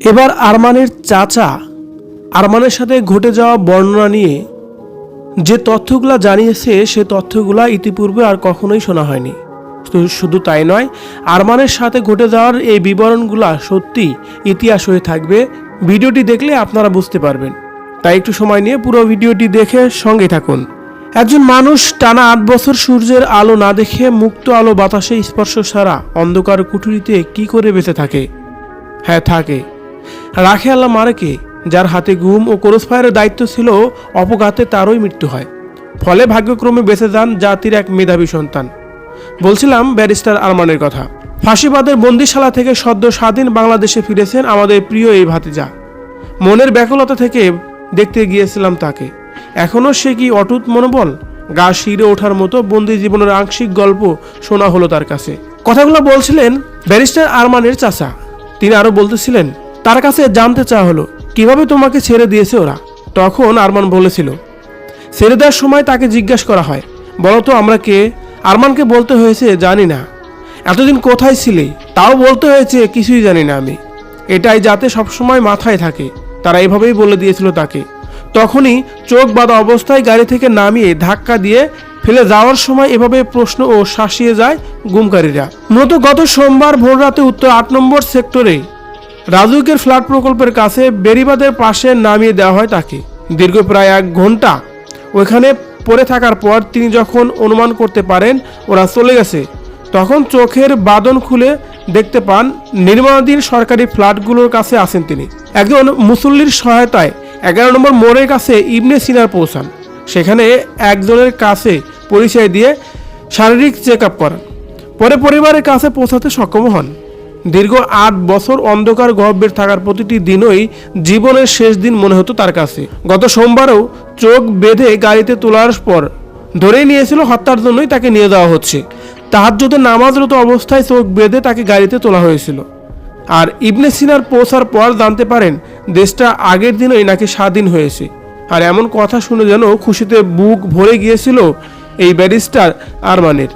এবার আরমানের চাচা আরমানের সাথে ঘটে যাওয়া বর্ণনা নিয়ে যে তথ্যগুলা জানিয়েছে, সে তথ্যগুলা ইতিপূর্বে আর কখনোই শোনা হয়নি। শুধু তাই নয়, আরমানের সাথে ঘটে যাওয়ার এই বিবরণগুলা সত্যি ইতিহাস হয়ে থাকবে। ভিডিওটি দেখলে আপনারা বুঝতে পারবেন। তাই একটু সময় নিয়ে পুরো ভিডিওটি দেখে সঙ্গে থাকুন। একজন মানুষ টানা আট বছর সূর্যের আলো না দেখে মুক্ত আলো বাতাসে স্পর্শ ছাড়া অন্ধকার কুঠুরিতে কি করে বেঁচে থাকে? হ্যাঁ থাকে। রাখে আল্লাহ মারেকে যার হাতে ঘুম ও ক্রসফায়ারের দায়িত্ব ছিল অপঘাতে তারই মৃত্যু হয়। ফলে ভাগ্যক্রমে বেঁচে যান জাতির এক মেধাবী সন্তান। বলছিলাম ব্যারিস্টার আরমানের কথা। ফাঁসিবাদের বন্দিশালা থেকে সদ্য স্বাধীন বাংলাদেশে ফিরেছেন আমাদের প্রিয় এই ভাতিজা। মনের ব্যাকুলতা থেকে দেখতে গিয়েছিলাম তাকে। এখনও সে কি অটুট মনোবল? গা শিরে ওঠার মতো বন্দি জীবনের আংশিক গল্প শোনা হলো তার কাছে। কথাগুলো বলছিলেন ব্যারিস্টার আরমানের চাচা। তিনি আরও বলতেছিলেন তার কাছে জানতে চাওয়া হলো, কীভাবে তোমাকে ছেড়ে দিয়েছে ওরা? তখন আরমান বলেছিল, ছেড়ে দেওয়ার সময় তাকে জিজ্ঞাসা করা হয়, বলো তো আমরা কে? আরমানকে বলতে হয়েছে, জানি না। এতদিন কোথায় ছিলে? তাও বলতে হয়েছে, কিছুই জানি না আমি। এটাই যাতে সবসময় মাথায় থাকে। তারা এভাবেই বলে দিয়েছিল তাকে। তখনই চোখ বাঁধা অবস্থায় গাড়ি থেকে নামিয়ে ধাক্কা দিয়ে ফেলে যাওয়ার সময় এভাবে প্রশ্ন ও শাসিয়ে যায় গুমকারীরা। মূলত গত সোমবার ভোররাতে উত্তর আট নম্বর সেক্টরে রাজুকের ফ্ল্যাট প্রকল্পের কাছে বেরিবাদের পাশে নামিয়ে দেওয়া হয় তাকে। দীর্ঘ প্রায় এক ঘণ্টা ওইখানে পড়ে থাকার পর তিনি যখন অনুমান করতে পারেন, ওরা চলে গেছে। তখন চোখের বাদন খুলে দেখতে পান নির্মাণাধীন সরকারি ফ্ল্যাটগুলোর কাছে আসেন তিনি। একজন মুসল্লির সহায়তায় এগারো নম্বর মোড়ের কাছে ইবনে সিনার পৌঁছান। সেখানে একজনের কাছে পরিচয় দিয়ে শারীরিক চেক আপ করান। পরে পরিবারের কাছে পৌঁছাতে সক্ষম হন। দীর্ঘ আট বছর অন্ধকার গহ্বরের থাকার প্রতিটি দিনই জীবনের শেষ দিন মনে হতো তার কাছে। গত সোমবারেও চোখ বেঁধে গাড়িতে তোলার পর ধরেই নিয়েছিল হত্যার জন্যই তাকে নিয়ে যাওয়া হচ্ছে। তাহাজ্জুদের নামাজরত অবস্থায় চোখ বেঁধে তাকে গাড়িতে তোলা হয়েছিল। আর ইবনে সিনার পৌঁছার পর জানতে পারেন, দেশটা আগের দিনই নাকি স্বাধীন হয়েছে। আর এমন কথা শুনে যেন খুশিতে বুক ভরে গিয়েছিল এই ব্যারিস্টার আরমানের।